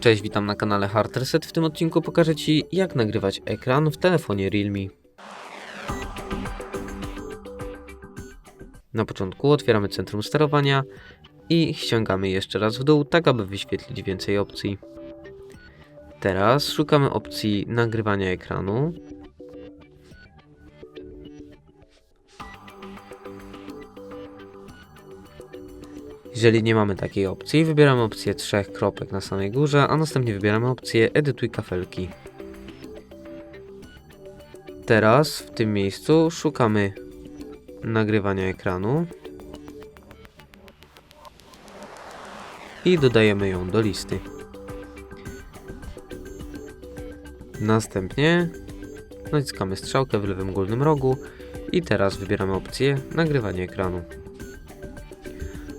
Cześć, witam na kanale Hard Reset. W tym odcinku pokażę Ci, jak nagrywać ekran w telefonie Realme. Na początku otwieramy centrum sterowania i ściągamy jeszcze raz w dół, tak aby wyświetlić więcej opcji. Teraz szukamy opcji nagrywania ekranu. Jeżeli nie mamy takiej opcji, wybieramy opcję trzech kropek na samej górze, a następnie wybieramy opcję Edytuj kafelki. Teraz w tym miejscu szukamy nagrywania ekranu i dodajemy ją do listy. Następnie naciskamy strzałkę w lewym górnym rogu i teraz wybieramy opcję nagrywanie ekranu.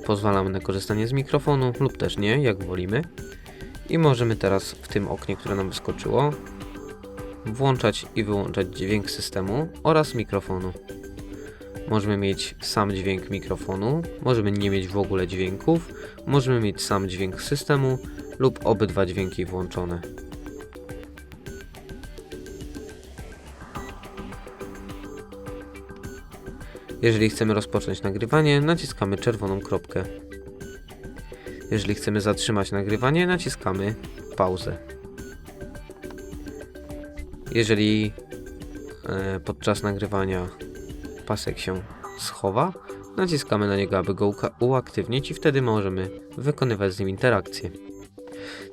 Pozwalamy na korzystanie z mikrofonu lub też nie, jak wolimy. I możemy teraz w tym oknie, które nam wyskoczyło, włączać i wyłączać dźwięk systemu oraz mikrofonu. Możemy mieć sam dźwięk mikrofonu, możemy nie mieć w ogóle dźwięków, możemy mieć sam dźwięk systemu lub obydwa dźwięki włączone. Jeżeli chcemy rozpocząć nagrywanie, naciskamy czerwoną kropkę. Jeżeli chcemy zatrzymać nagrywanie, naciskamy pauzę. Jeżeli e, podczas nagrywania pasek się schowa, naciskamy na niego, aby go uaktywnić i wtedy możemy wykonywać z nim interakcję.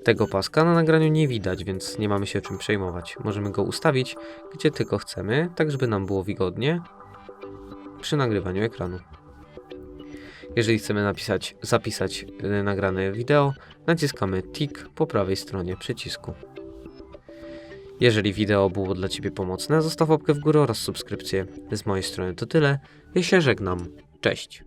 Tego paska na nagraniu nie widać, więc nie mamy się czym przejmować. Możemy go ustawić gdzie tylko chcemy, tak żeby nam było wygodnie przy nagrywaniu ekranu. Jeżeli chcemy napisać, zapisać y, nagrane wideo, naciskamy tik po prawej stronie przycisku. Jeżeli wideo było dla Ciebie pomocne, zostaw łapkę w górę oraz subskrypcję. Z mojej strony to tyle. Ja się żegnam. Cześć.